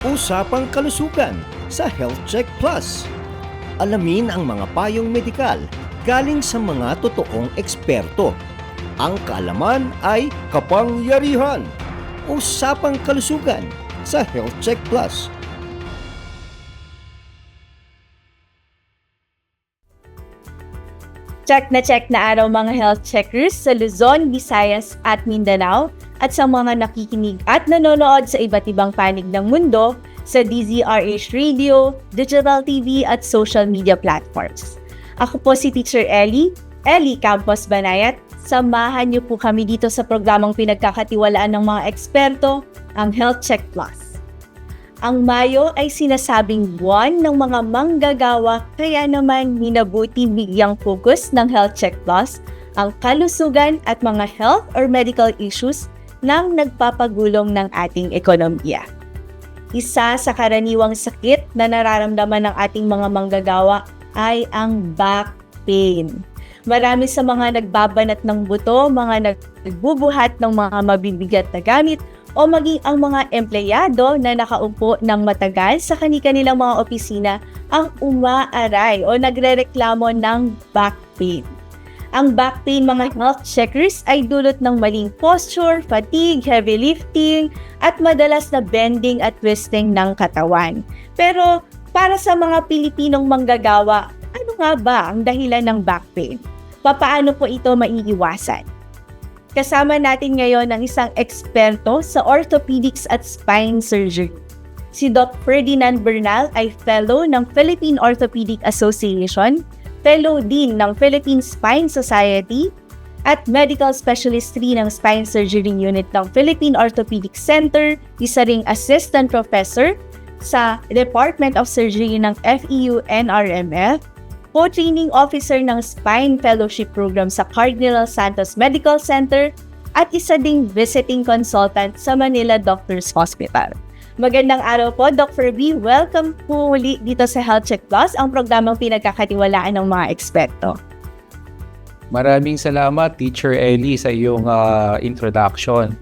Usapang kalusugan sa Health Check Plus. Alamin ang mga payong medikal galing sa mga totoong eksperto. Ang kaalaman ay kapangyarihan. Usapang kalusugan sa Health Check Plus. Check na check na araw mga health checkers sa Luzon, Visayas at Mindanao at sa mga nakikinig at nanonood sa iba't ibang panig ng mundo sa DZRH Radio, Digital TV at social media platforms. Ako po si Teacher Ellie, Ellie Campos Banayat. Samahan niyo po kami dito sa programang pinagkakatiwalaan ng mga eksperto, ang Health Check Plus. Ang Mayo ay sinasabing buwan ng mga manggagawa kaya naman minabuti bigyang focus ng Health Check Plus ang kalusugan at mga health or medical issues nang nagpapagulong ng ating ekonomiya. Isa sa karaniwang sakit na nararamdaman ng ating mga manggagawa ay ang back pain. Marami sa mga nagbabanat ng buto, mga nagbubuhat ng mga mabibigat na gamit o maging ang mga empleyado na nakaupo ng matagal sa kanilang mga opisina ang umaaray o nagrereklamo ng back pain. Ang back pain mga health checkers ay dulot ng maling posture, fatigue, heavy lifting, at madalas na bending at twisting ng katawan. Pero para sa mga Pilipinong manggagawa, ano nga ba ang dahilan ng back pain? Papaano po ito maiiwasan? Kasama natin ngayon ang isang eksperto sa orthopedics at spine surgery. Si Dr. Ferdinand Bernal ay fellow ng Philippine Orthopedic Association, fellow din ng Philippine Spine Society, at medical specialist 3 ng spine surgery unit ng Philippine Orthopedic Center, isa ring assistant professor sa Department of Surgery ng E FEU NRMF, co-training officer ng Spine Fellowship Program sa Cardinal Santos Medical Center at isa ding visiting consultant sa Manila Doctors Hospital. Magandang araw po, Dr. B. Welcome po muli dito sa Health Check Plus, ang programang pinagkakatiwalaan ng mga eksperto. Maraming salamat, Teacher Ellie, sa iyong ah, introduction.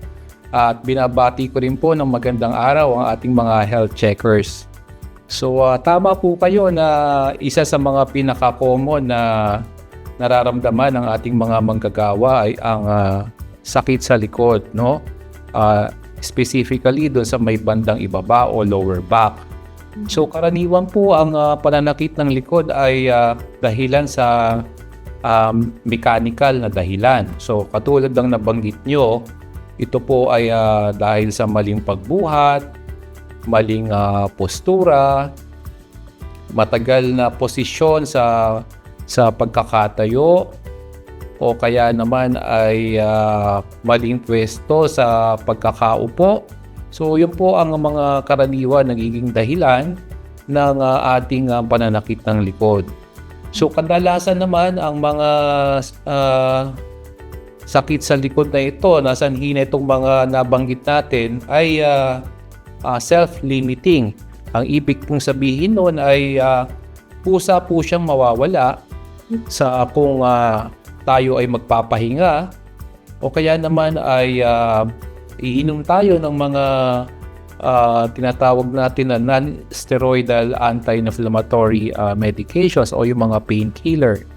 At binabati ko rin po ng magandang araw ang ating mga health checkers. So ah, tama po kayo na isa sa mga pinaka-common na nararamdaman ng ating mga manggagawa ay ang ah, sakit sa likod, no? Ah, specifically doon sa may bandang ibaba o lower back. So karaniwan po ang ah, pananakit ng likod ay ah, dahilan sa um, mechanical na dahilan. So katulad ng nabanggit nyo, ito po ay ah, dahil sa maling pagbuhat, maling ah, postura, matagal na posisyon sa sa pagkakatayo o kaya naman ay ah, maling pwesto sa pagkakaupo. So yun po ang mga karaniwan nagiging dahilan ng ah, ating ah, pananakit ng likod. So kadalasan naman ang mga ah, sakit sa likod na ito, nasanhi na itong mga nabanggit natin ay ah, ah, self-limiting. Ang ibig pong sabihin noon ay ah, pusa po siyang mawawala sa kung ah, tayo ay magpapahinga o kaya naman ay ah, iinom tayo ng mga ah, tinatawag natin na non-steroidal anti-inflammatory ah, medications o yung mga painkiller.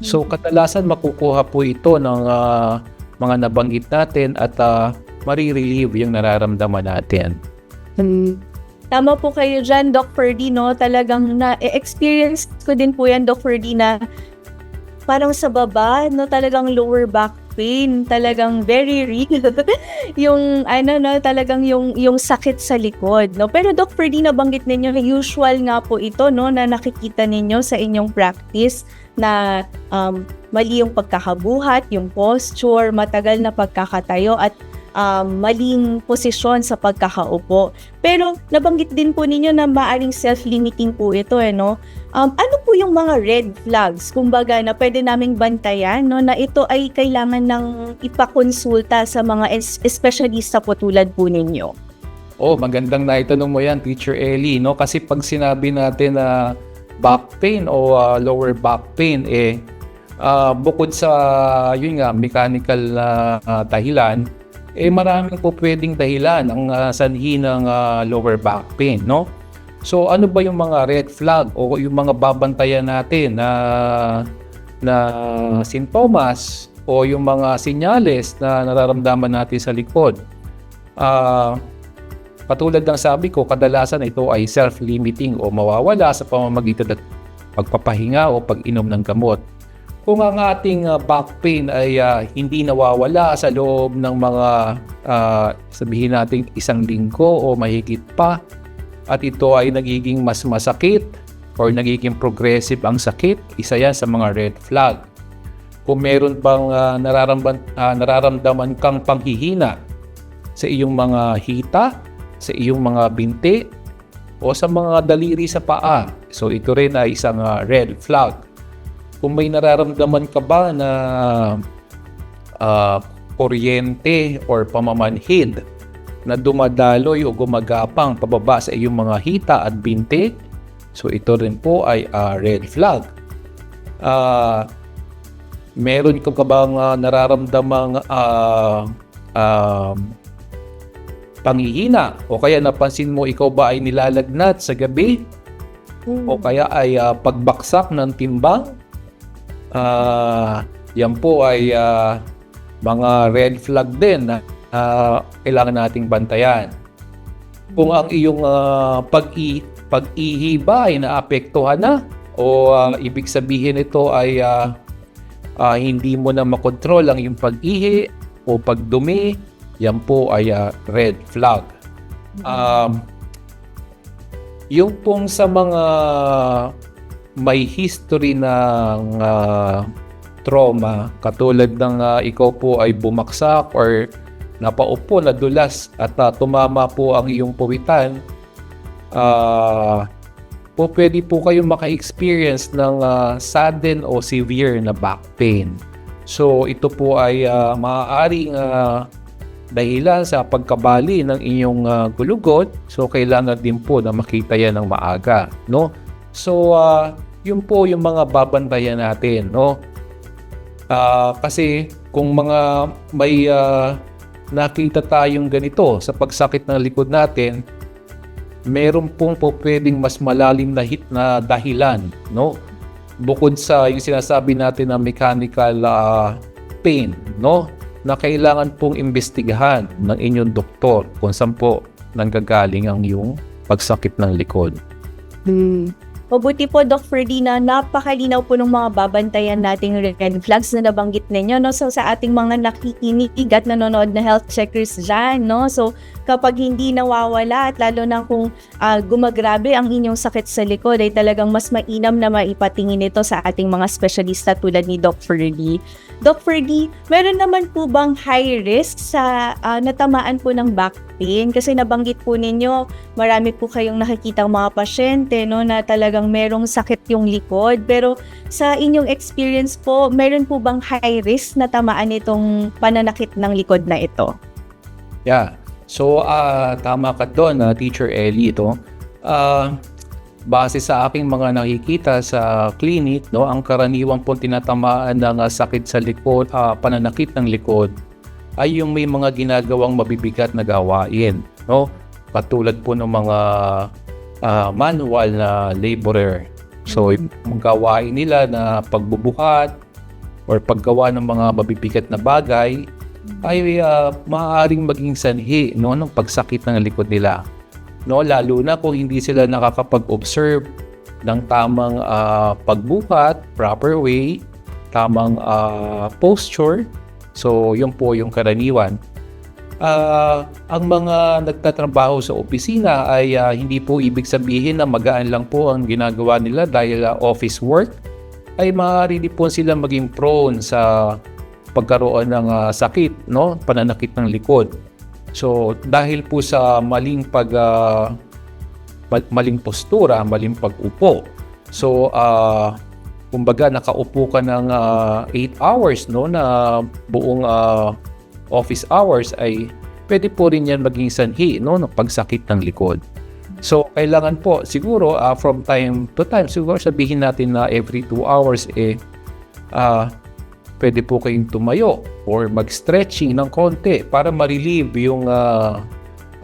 So kadalasan makukuha po ito ng ah, mga nabanggit natin at uh, marirelieve yung nararamdaman natin. Tama po kayo dyan, Doc Ferdy, no? Talagang na-experience ko din po yan, Doc Ferdy, na parang sa baba, no? Talagang lower back pain. Talagang very real. yung, ano, no? Talagang yung, yung sakit sa likod, no? Pero Doc Ferdy, nabanggit ninyo, usual nga po ito, no? Na nakikita ninyo sa inyong practice na um, mali yung pagkakabuhat, yung posture, matagal na pagkakatayo at um, maling posisyon sa pagkakaupo. Pero nabanggit din po ninyo na maaring self-limiting po ito eh, no? Um, ano po yung mga red flags, kumbaga, na pwede naming bantayan, no? Na ito ay kailangan ng ipakonsulta sa mga es- espesyalista po tulad po ninyo. Oh, magandang naitanong mo yan, Teacher Ellie, no? Kasi pag sinabi natin na back pain o ah, lower back pain, eh, ah, bukod sa, yun nga, mechanical na ah, dahilan, eh maraming po pwedeng dahilan ang ah, sanhi ng ah, lower back pain, no? So ano ba yung mga red flag o yung mga babantayan natin na na sintomas o yung mga sinyales na nararamdaman natin sa likod? Ah, katulad ng sabi ko, kadalasan ito ay self-limiting o mawawala sa pamamagitan ng pagpapahinga o pag-inom ng gamot. Kung ang ating ah, back pain ay ah, hindi nawawala sa loob ng mga ah, sabihin natin isang linggo o mahigit pa at ito ay nagiging mas masakit or nagiging progressive ang sakit, isa yan sa mga red flag. Kung meron bang ah, nararamdaman, ah, nararamdaman kang panghihina sa iyong mga hita, sa iyong mga binti, o sa mga daliri sa paa. So ito rin ay isang ah, red flag. Kung may nararamdaman ka ba na ah, kuryente or pamamanhid na dumadaloy o gumagapang pababa sa iyong mga hita at binti, so ito rin po ay ah, red flag. Ah, meron ka ka bang ah, nararamdamang ah, um, pangihina o kaya napansin mo ikaw ba ay nilalagnat sa gabi? O kaya ay ah, pagbaksak ng timbang Ah, yan po ay ah, mga red flag din na ah, kailangan nating bantayan. Kung ang iyong ah, pag-i pag-ihi ba ay naapektuhan na o ah, ibig sabihin ito ay ah, ah, hindi mo na makontrol ang iyong pag-ihi o pagdumi, yan po ay ah, red flag. Um, yung pong sa mga may history ng ah, trauma, katulad ng ah, ikaw po ay bumaksak or napaupo, nadulas at ah, tumama po ang iyong puwitan, ah, po pwede po kayong maka-experience ng ah, sudden o severe na back pain. So ito po ay ah, maaaring ah, dahilan sa pagkabali ng inyong ah, gulugot. So kailangan din po na makita yan ng maaga, no? So ah, yun po yung mga babantayan natin, no? Ah, kasi kung mga may ah, nakita tayong ganito sa pagsakit ng likod natin, meron pong po pwedeng mas malalim na hit na dahilan, no? Bukod sa yung sinasabi natin na mechanical ah, pain, no? Na kailangan pong imbestigahan ng inyong doktor kung saan po nanggagaling ang yung pagsakit ng likod. Mabuti po, Doc Ferdy, na napakalinaw po ng mga babantayan nating red flags na nabanggit ninyo. No? So, sa ating mga nakikinig at nanonood na health checkers dyan, no? So, kapag hindi nawawala at lalo na kung ah, gumagrabe ang inyong sakit sa likod, ay talagang mas mainam na maipatingin ito sa ating mga specialista tulad ni Doc Ferdy. Doc Ferdy, meron naman po bang high risk sa ah, natamaan po ng back pain? Kasi nabanggit po ninyo, marami po kayong nakikita mga pasyente no, na talagang merong sakit yung likod. Pero sa inyong experience po, meron po bang high risk na tamaan itong pananakit ng likod na ito? Yeah. So, ah tama ka doon, ah, Teacher Ellie, ito. Ah, base sa aking mga nakikita sa clinic, no, ang karaniwang po tinatamaan ng ah, sakit sa likod, ah, pananakit ng likod, ay yung may mga ginagawang mabibigat na gawain, no? Katulad po ng mga ah, manual na laborer. So, yung gawain nila na pagbubuhat or paggawa ng mga mabibigat na bagay, ay ah, maaaring maging sanhi no ng pagsakit ng likod nila. No, lalo na kung hindi sila nakakapag-observe ng tamang ah, pagbuhat, proper way, tamang ah, posture. So, yun po yung karaniwan. Ah, ang mga nagtatrabaho sa opisina ay ah, hindi po ibig sabihin na magaan lang po ang ginagawa nila dahil ah, office work ay maaari din po sila maging prone sa pagkaroon ng ah, sakit, no? Pananakit ng likod. So, dahil po sa maling pag mal- maling postura, maling pag-upo. So, ah kumbaga nakaupo ka ng 8 hours, no, na buong ah, office hours ay pwede po rin yan maging sanhi, no, ng pagsakit ng likod. So, kailangan po siguro ah, from time to time, siguro sabihin natin na every 2 hours eh ah pwede po kayong tumayo or mag-stretching ng konti para ma-relieve yung ah,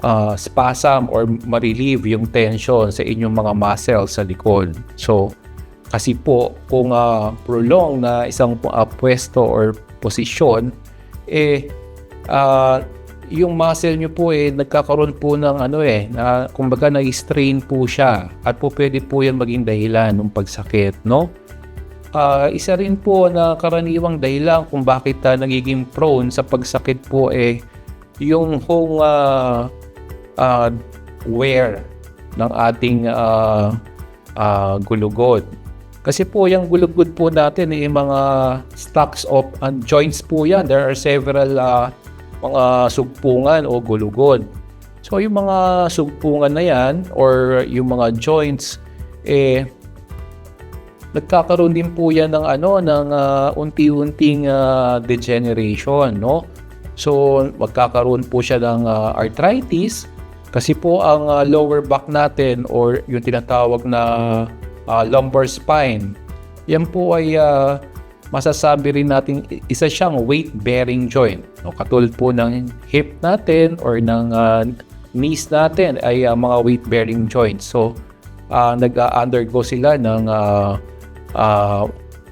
ah, spasm or ma-relieve yung tension sa inyong mga muscles sa likod. So, kasi po, kung ah, prolong na isang ah, pwesto or posisyon, eh, ah, yung muscle nyo po eh, nagkakaroon po ng ano eh, na, kumbaga nag-strain po siya at po pwede po yan maging dahilan ng pagsakit, no? Ah, isa rin po na karaniwang dahilan kung bakit ah, nagiging prone sa pagsakit po eh, yung hong ah, ah, wear ng ating ah, ah, gulugod. Kasi po yung gulugod po natin eh, mga stocks of and joints po yan. There are several ah, mga sugpungan o gulugod. So yung mga sugpungan na yan or yung mga joints eh nagkakaroon din po yan ng ano ng ah, unti-unting ah, degeneration, no? So magkakaroon po siya ng ah, arthritis kasi po ang ah, lower back natin or yung tinatawag na ah, lumbar spine, yan po ay ah, masasabi rin natin isa siyang weight-bearing joint. No? Katulad po ng hip natin or ng ah, knees natin ay ah, mga weight-bearing joints. So, ah, nag-undergo sila ng ah, ah,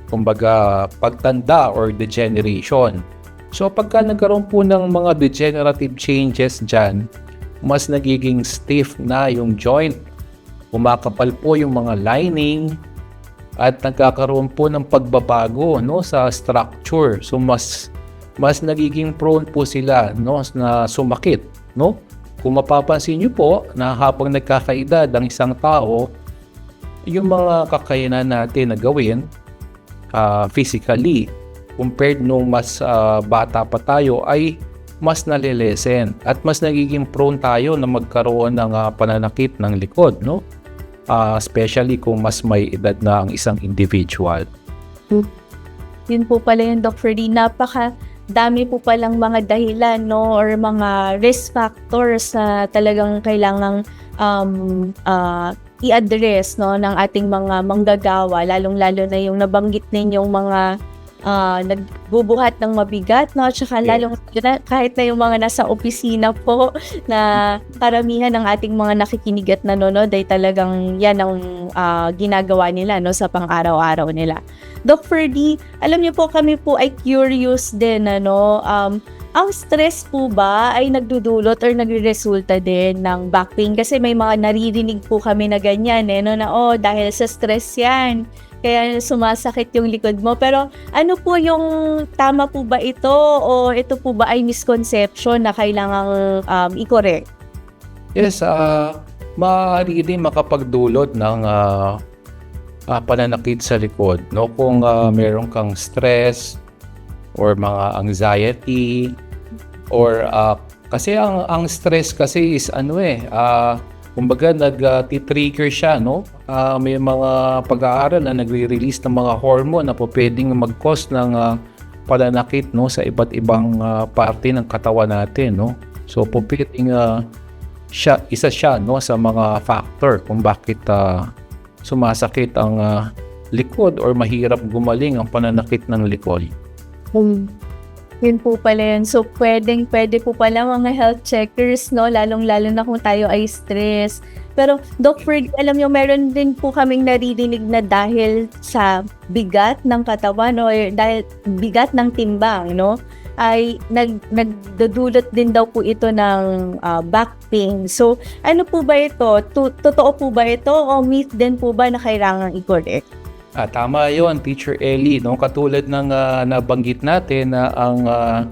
kumbaga pagtanda or degeneration. So, pagka nagkaroon po ng mga degenerative changes dyan, mas nagiging stiff na yung joint. Kumakapal po yung mga lining, at nagkakaroon po ng pagbabago no sa structure so mas mas nagiging prone po sila no na sumakit no kung mapapansin niyo po na habang nagkakaedad ang isang tao yung mga kakayanan natin na gawin ah, physically compared nung mas ah, bata pa tayo ay mas nalilesen at mas nagiging prone tayo na magkaroon ng ah, pananakit ng likod no Ah, especially kung mas may edad na ang isang individual. Yun po pala yung Doc Ferdy. Napaka dami po palang mga dahilan no or mga risk factors na talagang kailangang um, ah, i-address no ng ating mga manggagawa lalong-lalo na yung nabanggit ninyong mga ah, nagbubuhat ng mabigat no at saka Yeah. lalong na, kahit na yung mga nasa opisina po na karamihan ng ating mga nakikinig at nanonood ay talagang yan ang ah, ginagawa nila no sa pang-araw-araw nila. Doc Ferdy, alam niyo po kami po ay curious din ano, um, ang stress po ba ay nagdudulot or nagreresulta din ng back pain? Kasi may mga naririnig po kami na ganyan eh, no, na oh, dahil sa stress yan, kaya sumasakit yung likod mo. Pero ano po yung tama po ba ito o ito po ba ay misconception na kailangang um, i-correct? Yes, ah maaari din makapagdulot ng ah, ah, pananakit sa likod. No? Kung ah, meron kang stress or mga anxiety or ah, kasi ang ang stress kasi is ano eh ah, kumbaga nag-trigger siya no Ah, may mga pag-aaral na nagre-release ng mga hormone na po pwedeng mag-cause ng ah, pananakit no sa iba't ibang ah, parte ng katawan natin no so po pwedeng ah, siya isa siya no sa mga factor kung bakit ah, sumasakit ang ah, likod or mahirap gumaling ang pananakit ng likod. Hmm. Yun po pala yun. So, pwedeng, pwede po pala mga health checkers, no? Lalong-lalo na kung tayo ay stress. Pero, Doc Ferg, alam nyo, meron din po kaming naririnig na dahil sa bigat ng katawan o dahil bigat ng timbang, no? ay nag, nagdudulot din daw po ito ng ah, back pain. So, ano po ba ito? Tu- totoo po ba ito o myth din po ba na kailangan i-correct? Ah, tama yon Teacher Ellie. No? Katulad ng ah, nabanggit natin na ang ah,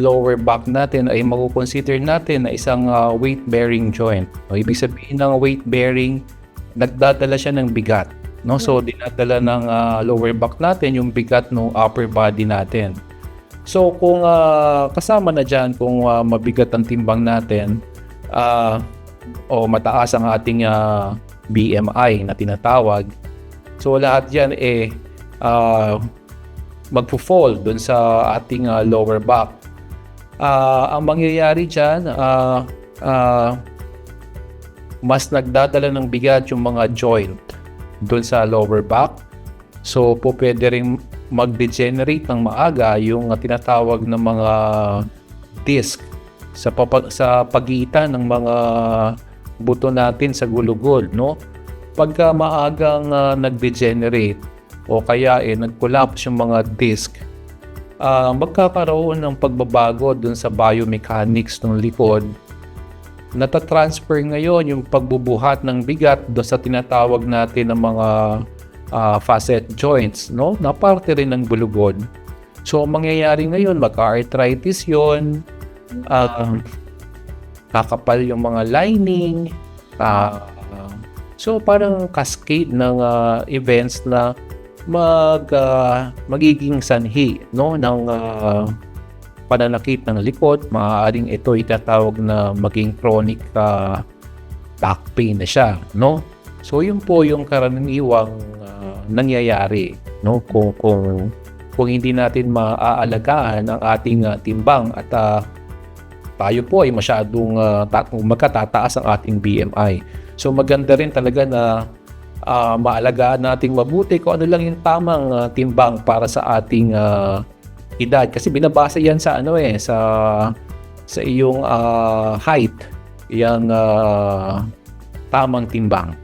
lower back natin ay makukonsider natin na isang ah, weight-bearing joint. No? Ibig sabihin ng weight-bearing, nagdadala siya ng bigat. No? So, dinadala ng ah, lower back natin yung bigat ng upper body natin. So, kung ah, kasama na dyan, kung ah, mabigat ang timbang natin, ah, o mataas ang ating ah, BMI na tinatawag, So lahat yan eh uh, magpo-fall dun sa ating ah, lower back. Ah, ang mangyayari diyan ah ah, mas nagdadala ng bigat yung mga joint dun sa lower back. So po pwede rin mag-degenerate ng maaga yung uh, tinatawag na mga disc sa papa- sa pagitan ng mga buto natin sa gulugol, no? Pagka maagang uh, nag-degenerate o kaya eh nag-collapse yung mga disc, ah, magkakaroon ng pagbabago dun sa biomechanics ng likod natatransfer ngayon yung pagbubuhat ng bigat do sa tinatawag natin ng mga ah, facet joints, no? Na parte rin ng bulugod. So, ang mangyayari ngayon, magka-arthritis yon ah, kakapal yung mga lining, ah, so parang cascade ng ah, events na mag ah, magiging sanhi no ng ah, pananakit ng likod, maaaring ito itatawag na maging chronic ah, back pain na siya, no? So yun po yung karaniwang ah, nangyayari, no? Kung kung kung hindi natin maaalagaan ang ating ah, timbang at ah, tayo po ay masyadong ta- magkatataas ang ating BMI. So maganda rin talaga na ah, maalagaan nating mabuti kung ano lang yung tamang ah, timbang para sa ating ah, edad kasi binabasa yan sa ano eh sa sa iyong ah, height yung ah, tamang timbang.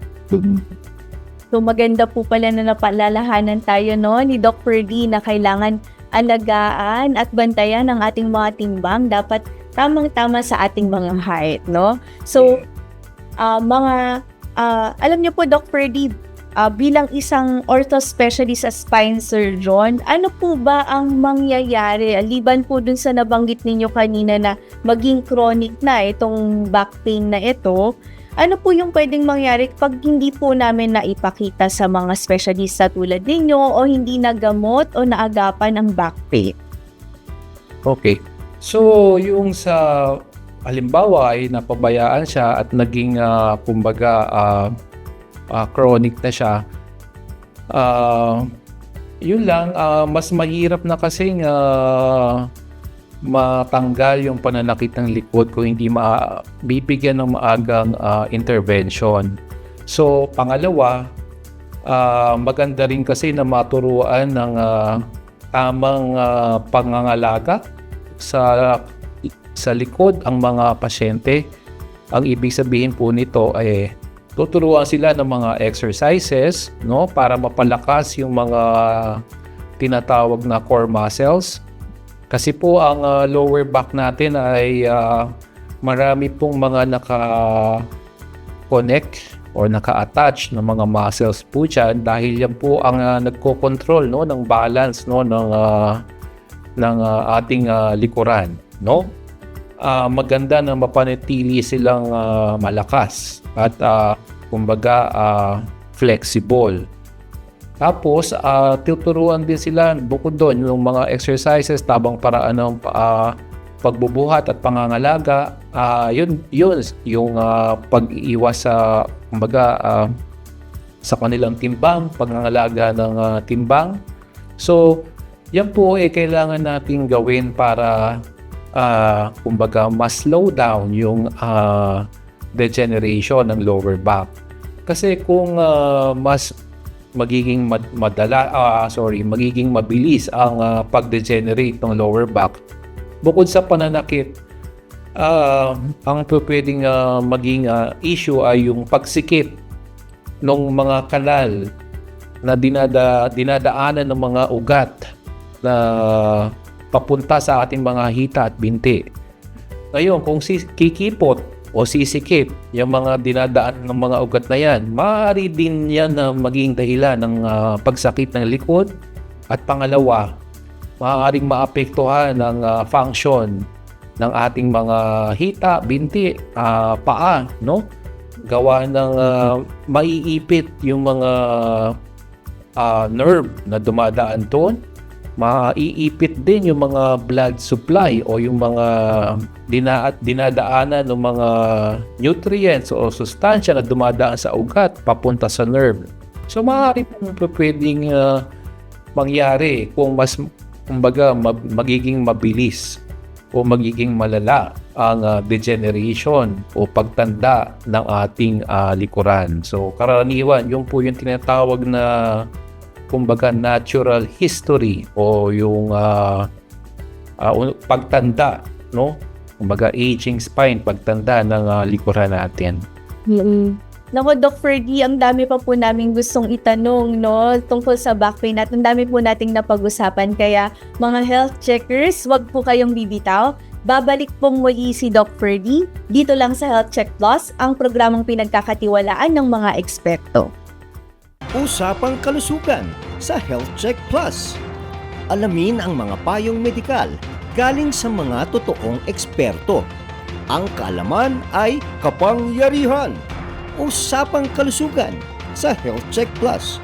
So maganda po pala na napaalalahanan tayo no ni Dr. D na kailangan alagaan at bantayan ang ating mga timbang dapat tamang-tama sa ating mga height, no? So ah, mga ah, alam niyo po Dr. D ah, bilang isang ortho specialist sa spine surgeon, ano po ba ang mangyayari aliban po dun sa nabanggit ninyo kanina na maging chronic na itong back pain na ito? Ano po yung pwedeng mangyari pag hindi po namin naipakita sa mga specialista tulad ninyo o hindi nagamot o naagapan ang back pain? Okay. So, yung sa halimbawa ay napabayaan siya at naging ah, kumbaga ah, ah, chronic na siya. Ah, yun lang, ah, mas mahirap na kasing ah, matanggal yung pananakit ng likod kung hindi ma bibigyan ng maagang ah, intervention. So, pangalawa, ah, maganda rin kasi na maturuan ng ah, tamang ah, pangangalaga sa sa likod ang mga pasyente. Ang ibig sabihin po nito ay tuturuan sila ng mga exercises no para mapalakas yung mga tinatawag na core muscles. Kasi po ang ah, lower back natin ay ah, marami pong mga naka connect or naka-attach ng mga muscles po dyan dahil yan po ang ah, nagko-control no ng balance no ng ah, ng ah, ating ah, likuran no Ah, maganda na mapanatili silang ah, malakas at ah, kumbaga ah, flexible. Tapos ah, tuturuan din sila bukod doon yung mga exercises tabang paraan ng ah, pagbubuhat at pangangalaga. Ah, yun yun yung ah, pag-iwas sa kumbaga ah, sa kanilang timbang pangangalaga ng ah, timbang. So yan po eh kailangan nating gawin para ah, kumbaga mas slow down yung ah, degeneration ng lower back. Kasi kung ah, mas magiging mad- madala ah, sorry, magiging mabilis ang ah, pag-degenerate ng lower back bukod sa pananakit ah, ang pwedeng ah, maging ah, issue ay yung pagsikip ng mga kanal na dinada, dinadaanan ng mga ugat na papunta sa ating mga hita at binti. Ngayon, kung si kikipot o sisikip yung mga dinadaan ng mga ugat na yan, maaari din yan na maging dahilan ng ah, pagsakit ng likod at pangalawa, maaaring maapektuhan ng ah, function ng ating mga hita, binti, ah, paa, no? Gawa ng ah, maiipit yung mga ah, nerve na dumadaan doon maiipit din yung mga blood supply o yung mga dina dinadaanan ng mga nutrients o sustansya na dumadaan sa ugat papunta sa nerve. So maaari pong pwedeng ah, mangyari kung mas kumbaga mag- magiging mabilis o magiging malala ang ah, degeneration o pagtanda ng ating ah, likuran. So karaniwan, yung po yung tinatawag na kumbaga natural history o yung ah, un- pagtanda, no? Kumbaga aging spine, pagtanda ng ah, likuran natin. Nako, Doc Ferdy, ang dami pa po namin gustong itanong, no? Tungkol sa back pain at ang dami po nating napag-usapan. Kaya, mga health checkers, wag po kayong bibitaw. Babalik pong muli si Doc Ferdy dito lang sa Health Check Plus, ang programang pinagkakatiwalaan ng mga eksperto. Usapang kalusugan sa Health Check Plus. Alamin ang mga payong medikal galing sa mga totoong eksperto. Ang kaalaman ay kapangyarihan. Usapang kalusugan sa Health Check Plus.